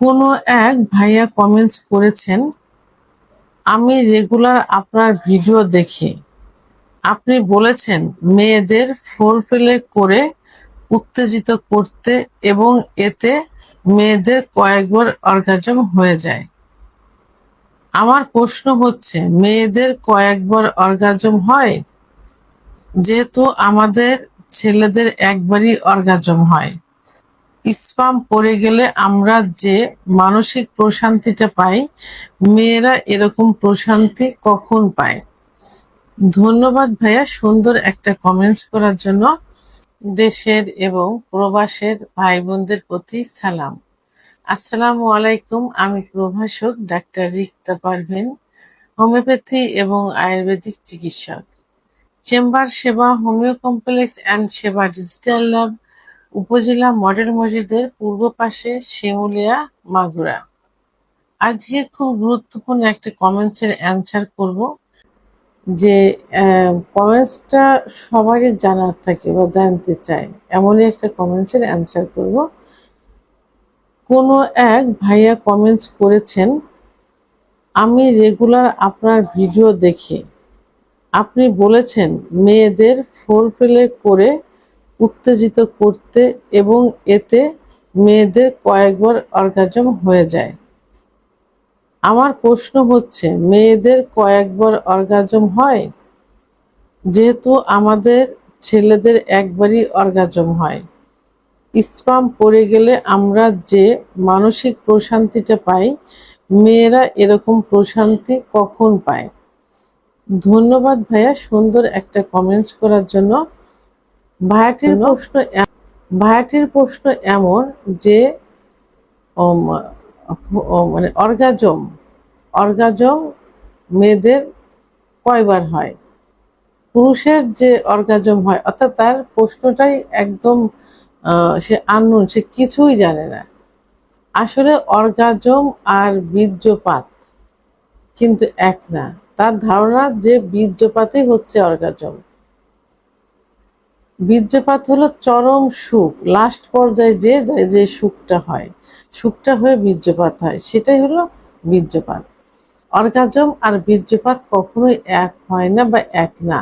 কোনো এক ভাইয়া কমেন্টস করেছেন, আমি রেগুলার আপনার ভিডিও দেখি। আপনি বলেছেন মেয়েদের ফোর ফেলে করে উত্তেজিত করতে এবং এতে মেয়েদের কয়েকবার অর্গাজম হয়ে যায়। আমার প্রশ্ন হচ্ছে, মেয়েদের কয়েকবার অর্গাজম হয়? যেহেতু আমাদের ছেলেদের একবারই অর্গাজম হয়। স্পাম পড়ে গেলে আমরা যে মানসিক প্রশান্তিটা পাই, মেয়েরা এরকম প্রশান্তি কখন পায়? ধন্যবাদ ভাইয়া সুন্দর একটা কমেন্টস করার জন্য। দেশের এবং প্রবাসের ভাই বোনদের প্রতি সালাম। আসসালামু আলাইকুম, আমি প্রভাষক ডাক্তার রিক্তা পারভিন, হোমিওপ্যাথি এবং আয়ুর্বেদিক চিকিৎসক। চেম্বার সেবা, হোমিও কমপ্লেক্স অ্যান্ড সেবা, ডিজিটাল ল্যাব উপজেলা মডেল মসজিদের পূর্ব পাশে শিমুলিয়া মাগুরা। আজকে খুব গুরুত্বপূর্ণ একটা কমেন্টসের অ্যান্সার করব, যে কমেন্টসটা সবারই জানার থাকে বা জানতে চায়, এমনই একটা কমেন্টসের অ্যান্সার করব। কোনো এক ভাইয়া কমেন্টস করেছেন, আমি রেগুলার আপনার ভিডিও দেখি। আপনি বলেছেন মেয়েদের ফোর প্লে করে উত্তেজিত করতে এবং এতে মেয়েদের কয়েকবার অর্গাজম হয়ে যায়। আমার প্রশ্ন হচ্ছে, মেয়েদের কয়েকবার অর্গাজম হয়? যেহেতু আমাদের ছেলেদের একবারই অর্গাজম হয়। স্পাম পড়ে গেলে আমরা যে মানসিক প্রশান্তিটা পাই, মেয়েরা এরকম প্রশান্তি কখন পায়? ধন্যবাদ ভাইয়া সুন্দর একটা কমেন্টস করার জন্য। ভায়াটির প্রশ্ন ভায়াটির প্রশ্ন এমন যে মানে অর্গাজম অর্গাজম মেয়েদের কয়বার হয়? পুরুষের যে অর্গাজম হয় অর্থাৎ তার প্রশ্নটাই একদম সে আননুন সে কিছুই জানে না। আসলে অর্গাজম আর বীর্যপাত কিন্তু এক না। তার ধারণা যে বীর্যপাতই হচ্ছে অর্গাজম। বীর্যপাত হলো চরম সুখ। লাস্ট পর্যায়ে যে যায় যে সুখটা হয়, সুখটা হয়ে বীর্যপাত হয়, সেটাই হলো বীর্যপাত। অর্গাজম আর বীর্যপাত কখনোই এক হয় না বা এক না।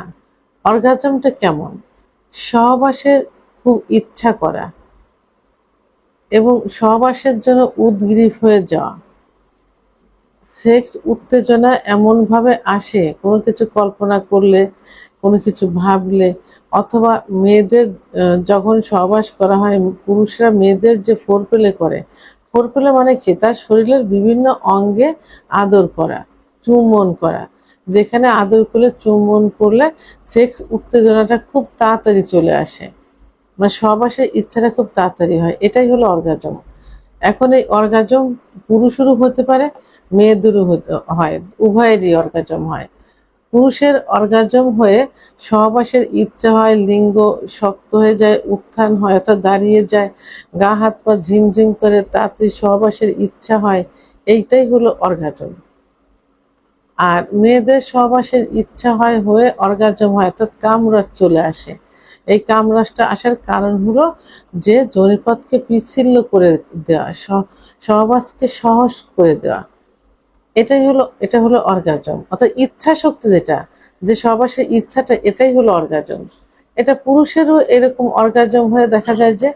অর্গাজমটা কেমন? সহবাসের খুব ইচ্ছা করা এবং সহবাসের জন্য উদ্গ্রীব হয়ে যাওয়া। সেক্স উত্তেজনা এমনভাবে আসে, কোনো কিছু কল্পনা করলে, কোনো কিছু ভাবলে অথবা মেয়েদের যখন সহবাস করা হয়, পুরুষরা মেয়েদের যে ফোর পেলে করে ফোর পেলে মানে কি? তার শরীরের বিভিন্ন অঙ্গে আদর করা, চুম্বন করা। যেখানে আদর করলে, চুম্বন করলে সেক্স উত্তেজনাটা খুব তাড়াতাড়ি চলে আসে। মানে সহবাসের ইচ্ছাটা খুব তাড়াতাড়ি হয়। এটাই হলো অর্গাজম। এখন এই অর্গাজম পুরুষেরও হতে পারে, মেয়েদেরও হয়, উভয়েরই অর্গাজম হয়। পুরুষের অর্গাজম হয়ে সহবাসের ইচ্ছা হয়, লিঙ্গ শক্ত হয়ে যায়, উত্থান হয়, অর্থাৎ দাঁড়িয়ে যায়, গা, হাত, পা ঝিমঝিম করে তাড়াতাড়ি সহবাসের ইচ্ছা হয়, এইটাই হলো অর্গাজম। আর মেয়েদের সহবাসের ইচ্ছা হয় হয়ে অর্গাজম হয়, অর্থাৎ কামরাজ চলে আসে। এই কামরাজটা আসার কারণ হলো যে জনিপথকে পিছিল্য করে দেওয়া সহবাসকে সহজ করে দেওয়া। এটাই হলো, এটা হলো অর্গাজম। অর্থাৎ ইচ্ছা শক্তি যেটা, যে সহবাসের ইচ্ছাটা, এটাই হলো অর্গাজম। এটা পুরুষেরও এরকম অর্গাজম হয়ে দেখা যায় যে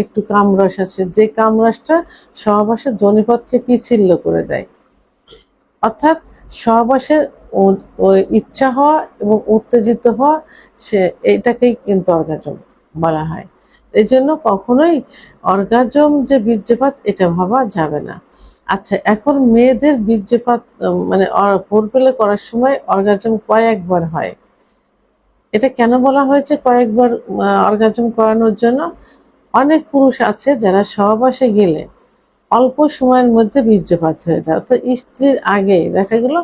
একটু কামরস আছে, যে কামরসটা সহবাসের জনিপথকে পিছিল্য করে দেয়। অর্থাৎ সহবাসের ইচ্ছা হওয়া এবং উত্তেজিত হওয়া, সে, এটাকেই কিন্তু অর্গাজম বলা হয়। এই জন্য কখনোই অর্গাজম যে বীর্যপাত, এটা ভাবা যাবে না। আচ্ছা এখন মেয়েদের বীর্যপাত মানে ফোরপেলে করার সময় অর্গাজম কয়েকবার হয়। এটা কেন বলা হয়েছে কয়েকবার অর্গাজম করানোর জন্য? অনেক পুরুষ আছে যারা সহবাসে গেলে অল্প সময়ের মধ্যে বীর্যপাত হয়ে যায়। অর্থাৎ স্ত্রীর আগেই দেখা গেল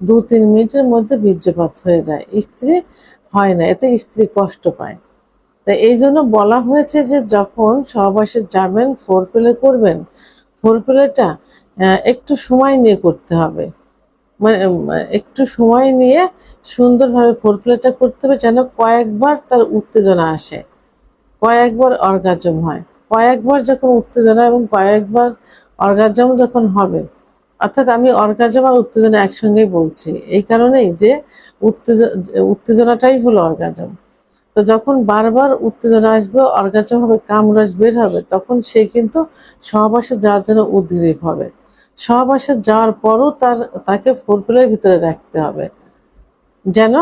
দু তিন মিনিটের মধ্যে বীর্যপাত হয়ে যায়। স্ত্রী হয় না, এতে স্ত্রী কষ্ট পায়। তাই এই জন্য বলা হয়েছে যে যখন সহবাসে যাবেন ফোর প্লে করবেন ফোর প্লেটা একটু সময় নিয়ে করতে হবে। মানে একটু সময় নিয়ে সুন্দরভাবে ফোর প্লেটা করতে হবে যেন কয়েকবার তার উত্তেজনা আসে। কয়েকবার অর্গাজম হয়। কয়েকবার যখন উত্তেজনা এবং কয়েকবার অর্গাজম যখন হবে, অর্থাৎ আমি অর্গাজম আর উত্তেজনা একসঙ্গেই বলছি। এই কারণেই যে উত্তেজ- উত্তেজনাটাই হলো অর্গাজম। তো যখন বারবার উত্তেজনা আসবে, অর্গাজম হবে কামরাজ বের হবে, তখন সে কিন্তু সহবাসে যাওয়ার জন্য উদ্গ্রীব হবে। সহবাসে যাওয়ার পরও তার, তাকে ফোরফুলের ভিতরে রাখতে হবে। যেন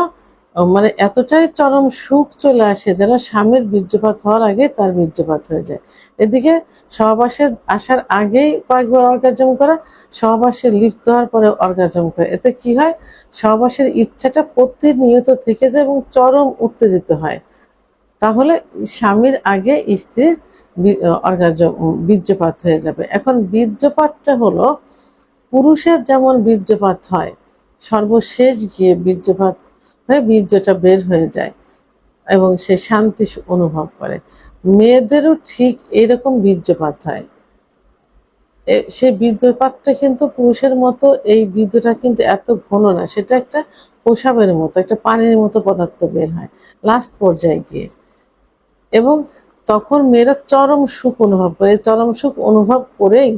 মানে এতটাই চরম সুখ চলে আসে যেন স্বামীর বীর্যপাত হওয়ার আগে তার বীর্যপাত হয়ে যায়। এদিকে সহবাসে আসার আগেই কয়েকবার অর্গাজম করা, সহবাসে লিপ্ত হওয়ার পরে অর্গাজম করে। এতে কি হয়? সহবাসের ইচ্ছাটা প্রতিনিয়ত থেকে যায় এবং চরম উত্তেজিত হয়। তাহলে স্বামীর আগে স্ত্রীর অর্গাজম বীর্যপাত হয়ে যাবে। এখন বীর্যপাতটা হলো, পুরুষের যেমন বীর্যপাত হয়, সর্বশেষ গিয়ে বীর্যপাত হয়ে বীর্যটা বের হয়ে যায় এবং সে শান্তি অনুভব করে। মেয়েদেরও ঠিক এরকম বীর্যপাত হয়। সেই বীর্যপাতটা কিন্তু পুরুষের মতো, এই বীর্যটা কিন্তু এত ঘন না, সেটা একটা প্রসাবের মতো, একটা পানির মতো পদার্থ বের হয় লাস্ট পর্যায়ে গিয়ে। এবং তখন মেয়েরা চরম সুখ অনুভব করে, চরম সুখ অনুভব করেই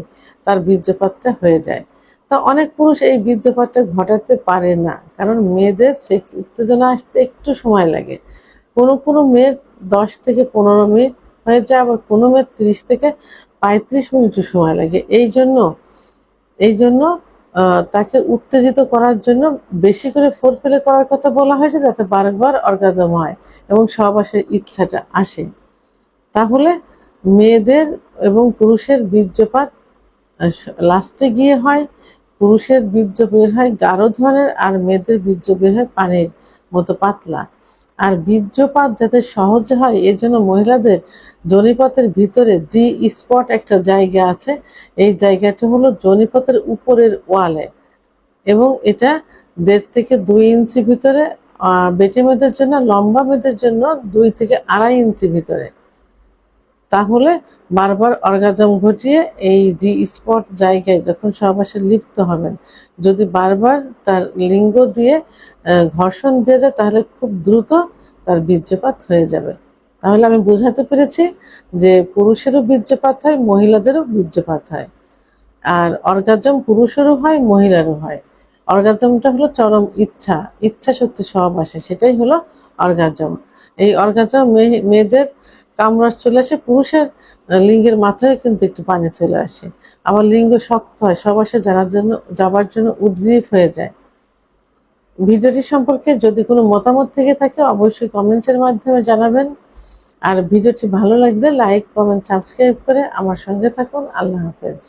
তার বীর্যপাতটা হয়ে যায়। তা অনেক পুরুষ এই বীর্যপাতটা ঘটাতে পারে না, কারণ মেয়েদের সেক্স উত্তেজনা আসতে একটু সময় লাগে। কোনো কোনো মেয়ের দশ থেকে পনেরো মিনিট হয়ে যায়, আবার কোনো মেয়ের তিরিশ থেকে পঁয়ত্রিশ মিনিটও সময় লাগে। এই জন্য এই জন্য তাকে উত্তেজিত করার জন্য বেশি করে ফোর ফেলে করার কথা বলা হয়েছে যাতে বারবার অর্গাজম হয় এবং সহবাসের ইচ্ছাটা আসে। তাহলে মেয়েদের এবং পুরুষের বীর্যপাত লাস্টে গিয়ে হয়। পুরুষের বীর্য বের হয় গাঢ় ধরনের আর মেয়েদের বীর্য বের হয় পানির মতো পাতলা। আর বীর্যপাত যাতে সহজে হয়, এজন্য মহিলাদের জনিপথের ভিতরে জি স্পট একটা জায়গা আছে। এই জায়গাটা হলো জনিপথের উপরের ওয়ালে। এবং এটা দেড় থেকে দুই ইঞ্চি ভিতরে বেটে মেয়েদের জন্য, লম্বা মেয়েদের জন্য দুই থেকে আড়াই ইঞ্চি ভিতরে। তাহলে বারবার অর্গাজম ঘটিয়ে এই যে স্পট জায়গায় যখন সহবাসে লিপ্ত হবেন, যদি বারবার তার লিঙ্গ দিয়ে ঘর্ষণ দিয়ে যায়, তাহলে খুব দ্রুত তার বীর্যপাত হয়ে যাবে। তাহলে আমি বোঝাতে পেরেছি যে পুরুষেরও বীর্যপাত হয়, মহিলাদেরও বীর্যপাত হয়। আর অর্গাজম পুরুষেরও হয়, মহিলারও হয়। অর্গাজমটা হলো চরম ইচ্ছা ইচ্ছা শক্তি সহবাসে সেটাই হলো অর্গাজম। এই অর্গাজম মেয়ে- মেয়েদের কামরাস চলে আসে, পুরুষের লিঙ্গের মাথায় কিন্তু একটু পানি চলে আসে। আবার লিঙ্গ শক্ত হয় সবাসে জানার জন্য, যাবার জন্য উদ্গ্রীব হয়ে যায়। ভিডিওটি সম্পর্কে যদি কোনো মতামত থেকে থাকে, অবশ্যই কমেন্টসের মাধ্যমে জানাবেন। আর ভিডিওটি ভালো লাগলে লাইক, কমেন্ট, সাবস্ক্রাইব করে আমার সঙ্গে থাকুন। আল্লাহ হাফেজ।